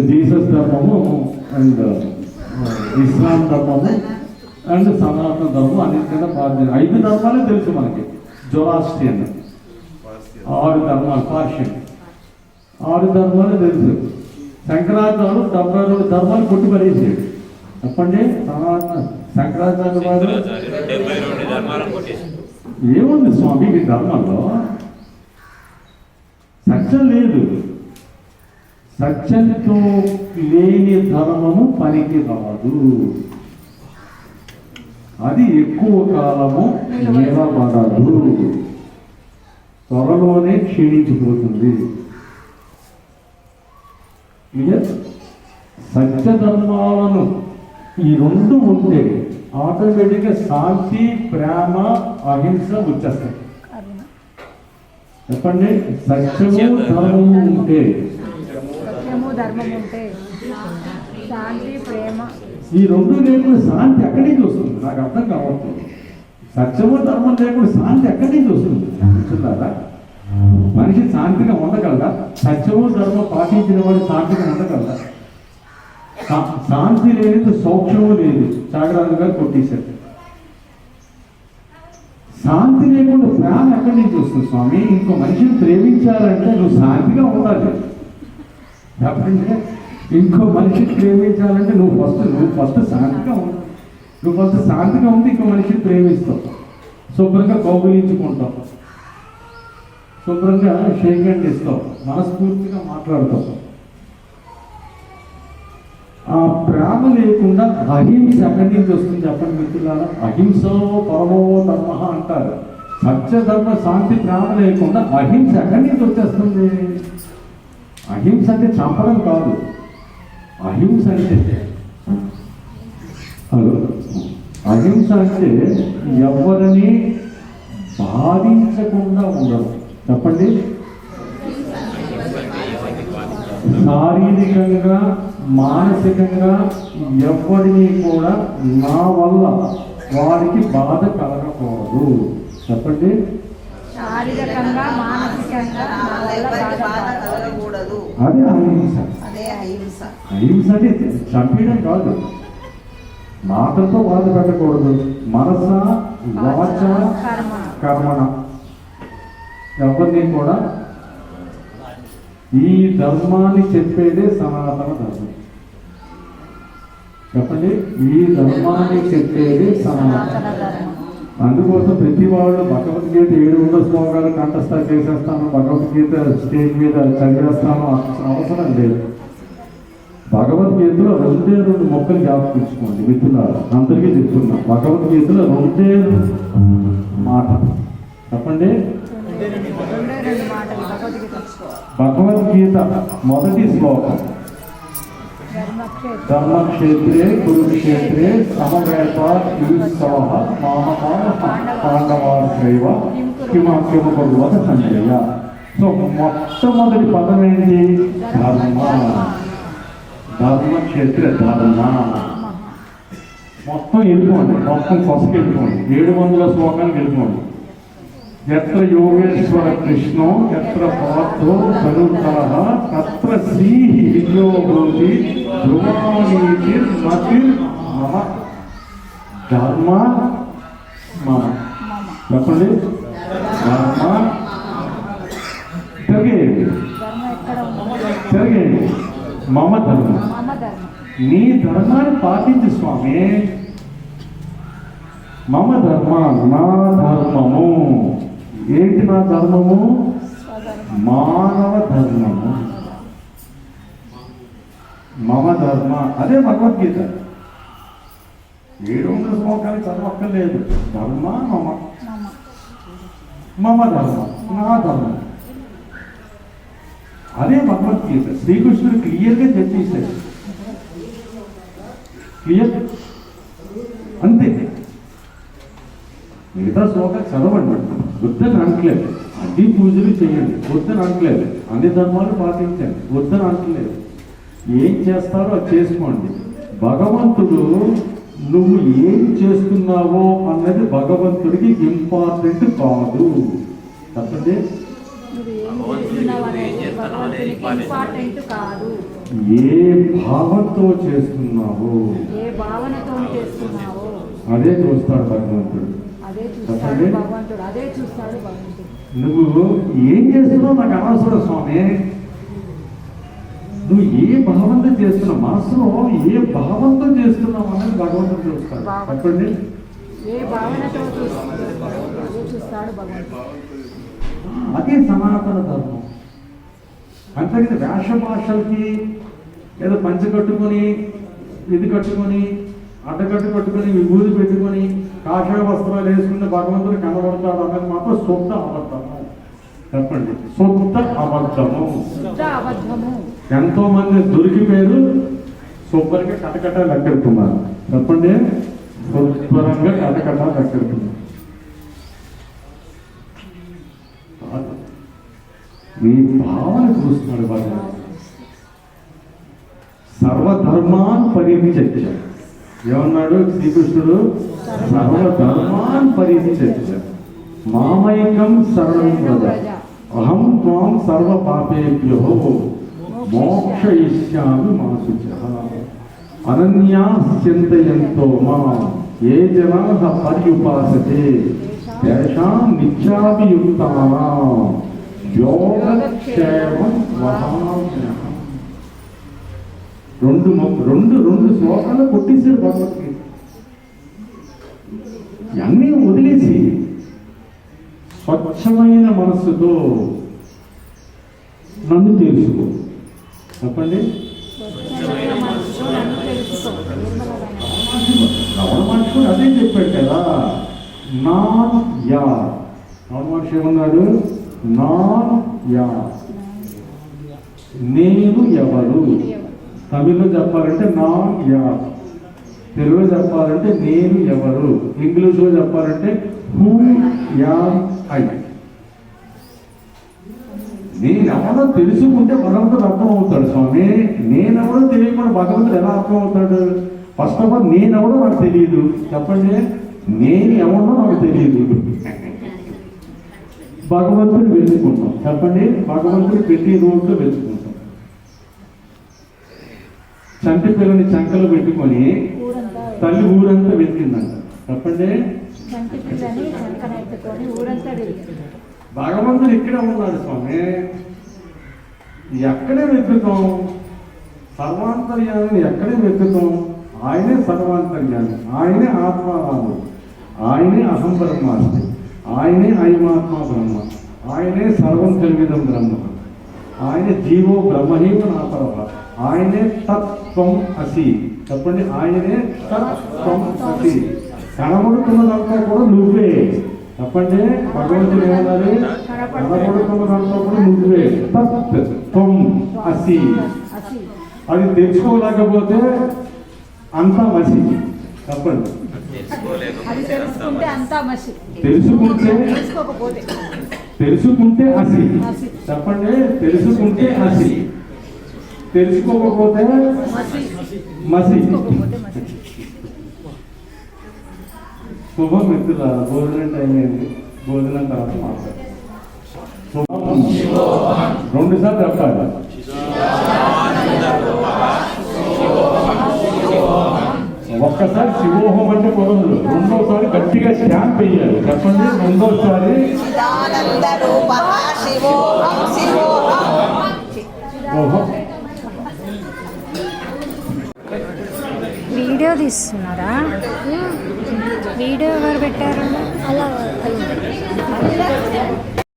Jesus ధర్మము and ఇస్లాం ధర్మము and సనాతన ధర్మం అన్నింటికన్నా ప్రాధాన్యత ఐదు ధర్మాలే తెలుసు మనకి. జొరాస్టియన్ ఆరు ధర్మాలు పార్షియన్. ఆరు ధర్మాలు తెలుసు. శంకరాచార్యుడు డెబ్బై రెండు ధర్మాలు కొట్టి పడేసాడు. చెప్పండి. సనాతన శంకరాచార్య ఏముంది స్వామి ఈ ధర్మంలో సత్యం లేదు. సత్యంతో లేని ధర్మము పనికి రాదు. అది ఎక్కువ కాలము నిలబడదు. త్వరలోనే క్షీణించిపోతుంది. క్లియర్ సత్య ధర్మాలను ఈ రెండు ఉంటే ఆటోమేటిక్గా శాంతి ప్రేమ అహింస వచ్చేస్తాయి. చెప్పండి. సత్యము ధర్మము ఉంటే ధర్మం ఉంటే శాంతి ప్రేమ. ఈ రెండు లేకుండా శాంతి ఎక్కడి నుంచి వస్తుంది? నాకు అర్థం కావట్లేదు. సత్యము ధర్మం లేకుండా శాంతి ఎక్కడి నుంచి వస్తుంది? చూస్తున్నారా మనిషి శాంతిగా ఉండగలరా సత్యము ధర్మం పాటించిన వాడు శాంతిగా ఉండగలరా శాంతి లేదు సౌక్ష్యము లేదు చాగరాజు గారు కొట్టేశారు. శాంతి లేకుండా ప్రేమ ఎక్కడి నుంచి వస్తుంది స్వామి? ఇంకో మనిషిని ప్రేమించాలంటే నువ్వు శాంతిగా ఉండాలి. చెప్పండి ఇంకో మనిషిని ప్రేమించాలంటే నువ్వు ఫస్ట్ నువ్వు ఫస్ట్ శాంతిగా ఉండు. నువ్వు ఫస్ట్ శాంతిగా ఉంది ఇంకో మనిషిని ప్రేమిస్తావు. శుభ్రంగా కౌగులించుకుంటావు. శుభ్రంగా షేక్ హ్యాండ్ ఇస్తావు మనస్ఫూర్తిగా మాట్లాడతావు. ఆ ప్రేమ లేకుండా అహింస ఎక్కడి నుంచి వస్తుంది చెప్పండి మిత్రులారా. అహింసో పరమో ధర్మ అంటారు. సత్యధర్మ శాంతి ప్రేమ లేకుండా అహింస ఎక్కడి నుంచి వచ్చేస్తుంది. అహింస అంటే చంపడం కాదు. అహింస అంటే హలో. అహింస అంటే ఎవరిని బాధించకుండా ఉండడం. చెప్పండి. శారీరకంగా మానసికంగా ఎవరిని కూడా నా వల్ల వారికి బాధ కలగకూడదు. చెప్పండి. శారీరకంగా మానసికంగా అదే అహింస అహింస అంటే చంపేయడం కాదు. మాటలతో బాధ పెట్టకూడదు. మనస వాచ కర్మ. కర్మణ. ఎవరిని కూడా ఈ ధర్మాన్ని చెప్పేదే సనాతన ధర్మం. చెప్పండి? ఈ ధర్మాన్ని చెప్పేది సనాతన ధర్మం. అందుకోసం ప్రతి వాళ్ళు భగవద్గీత ఏడు వందల శ్లోకాలు కంఠస్థ చేసేస్తాను భగవద్గీత స్టేజ్ మీద చదివేస్తాను అసలు అవసరం లేదు. భగవద్గీతలో రెండే రెండు మొక్కలు జ్ఞాపకించుకోండి మిత్రులారా. అందరికీ చెప్తున్నా భగవద్గీతలో రెండే మాట చెప్పండి? భగవద్గీత మొదటి శ్లోకం. ధర్మక్షేత్రే. కురుక్షేత్రే సమవేత పాండవాశ్రైవ కిమాక్యమ భగవత సంజయ. సో మొట్టమొదటి పదం ఏంటి? ధర్మ. ధర్మక్షేత్ర ధర్మ. మొత్తం వెళ్ళిపోండి మొత్తం కొసకి వెళ్ళిపోండి. ఏడు వందల శ్లోకానికి వెళ్ళిపోండి. ఎత్ర యోగేశ్వర కృష్ణో ఎత్ర పార్థో తనుతర తత్ర శ్రీ విజయో భూతి మతి మమ. ధర్మ మమ. చెప్పండి. ధర్మ. తిరిగేయండి తిరిగేయండి మమ ధర్మ. నీ ధర్మాన్ని పాటించు స్వామి. మమ ధర్మ నా ధర్మము. ఏంటి నా ధర్మము? మానవ ధర్మము. మమ ధర్మ అదే భగవద్గీత. ఏడు వందల శ్లోకాలు చదవక్కర్లేదు. ధర్మ మమ. మమ ధర్మ నా ధర్మం. అదే భగవద్గీత. శ్రీకృష్ణుడు క్లియర్గా చర్చించాడు. క్లియర్? అంతే. మిగతా శ్లోకాలు చదవండి. వద్దని అనట్లేదు అన్ని పూజలు చేయండి. వద్దని అనట్లేదు అన్ని ధర్మాలు పాటించండి. వద్దని అనట్లేదు ఏం చేస్తారో అది చేసుకోండి. భగవంతుడు నువ్వు ఏం చేస్తున్నావో అన్నది భగవంతుడికి ఇంపార్టెంట్ కాదు. చెప్పండి. మీరు ఏం భావంతో చేస్తున్నావో. ఏ భావనతో చేస్తున్నావో. అదే చూస్తాడు భగవంతుడు. అదే చూస్తాడు చెప్పండి. భగవంతుడు. అదే చూస్తాడు భగవంతుడు. నువ్వు ఏం చేస్తున్నావు నాకు అనవసరం స్వామి. నువ్వు ఏ భావంతో చేస్తున్నావు మనసులో ఏ భావంతో చేస్తున్నావు అనేది భగవంతుడు చూస్తాడు. చెప్పండి. అదే సనాతన ధర్మం. అంతేకాని వేష భాషలకి ఏదో పంచ కట్టుకొని ఇది కట్టుకొని అడ్డకట్టు కట్టుకొని విభూతి పెట్టుకొని కాషాయ వస్త్రాలు వేసుకుని భగవంతుడు కనబడతాడు అన్నది మాత్రం శుద్ధ అబద్ధము చెప్పండి. శుద్ధ అబద్ధము. ఎంతో మంది దొరికిపోయారు. శుభ్రంగా కటకట లెక్కెడుతున్నారు. చెప్పండి. శుభ్రంగా కటకట లెక్కెడుతున్నారు. కాదు. మీ భావన చూస్తున్నాడు భగవంతుడు సర్వధర్మాన్ పరిత్యజ్య ఏమన్నాడు శ్రీకృష్ణుడు? సర్వధర్మాన్ పరిత్యజ్య మామైకం శరణం వ్రజ అహం త్వాం సర్వ పాపేభ్యో మోక్షయిష్యామి మా శుచః అనన్యా చింతయంతో మా ఏ జనా పర్యుపాసతే తేషాం నిత్యాభియుక్తానాం యోగక్షేమం వహామ్యహం రెండు రెండు రెండు శ్లోకాలు కొట్టేశారు భగవద్గీత. అన్నీ వదిలేసి స్వచ్ఛమైన మనస్సుతో నన్ను తెలుసుకో. చెప్పండి. రమణ మహర్షి కూడా అదే చెప్పాడు కదా. నాన్ యా రమణ మహర్షి ఏమన్నాడు? నాన్ యా నేను ఎవరు? తమిళ్ళో చెప్పాలంటే నాన్ యా తెలుగులో చెప్పాలంటే నేను ఎవరు? ఇంగ్లీష్లో చెప్పాలంటే హూ యా ఐ నేనెవరో తెలుసుకుంటే భగవంతుడు అర్థం అవుతాడు స్వామి. నేనెవరో తెలియకుండా భగవంతుడు ఎలా అర్థం అవుతాడు ఫస్ట్ ఆఫ్ ఆల్ నేనెవడో నాకు తెలియదు. చెప్పండి. నేను ఎవడో నాకు తెలియదు. భగవంతుడు వెతుకుంటాం చెప్పండి. భగవంతుడు ప్రతి రోజులో వెతుకుంటాం చంటి పిల్లని చంకలో పెట్టుకొని తల్లి ఊరంతా వెతికిందంట. చెప్పండి. ఊరంతా భగవంతుడు ఇక్కడ ఉన్నాడు స్వామి. ఎక్కడే వెతుకుతాం? సర్వాంతర్యాన్ని ఎక్కడే వెతుకుతాం? ఆయనే సర్వాంతర్యాన్ని ఆయనే ఆత్మారాము ఆయనే అహం బ్రహ్మాస్తి ఆయనే ఐమాత్మ బ్రహ్మ ఆయనే సర్వం కలిగిదం బ్రహ్మ ఆయన జీవో బ్రహ్మహీవ నాపరవ ఆయనే తత్వం అసి. చెప్పండి ఆయనే తత్వం అసి. కనబడుతున్నదంతా కూడా నువ్వే. చెప్పండి భగవంతుడు ఏమన్నారు కనబడుతున్నదంతా కూడా నువ్వే తత్ త్వం అసి. అది తెచ్చుకోలేకపోతే అంతా మసి. చెప్పండి తెలుసుకుంటే తెలుసుకుంటే అసి. చెప్పండి తెలుసుకుంటే అసి. తెలుసుకోకపోతే మసి. శుభమిత్రుల భోజనం టైం అయింది. భోజనం తర్వాత మాట్లాడతాం. రెండు సార్లు చెప్పాలి. ఒక్కసారి శివోహం అంటే కుదరదు. రెండోసారి గట్టిగా స్టాంప్ వేయాలి. చెప్పండి. రెండోసారి వీడియో తీస్తున్నారా? వీడియో ఎవరు పెట్టారు? అలా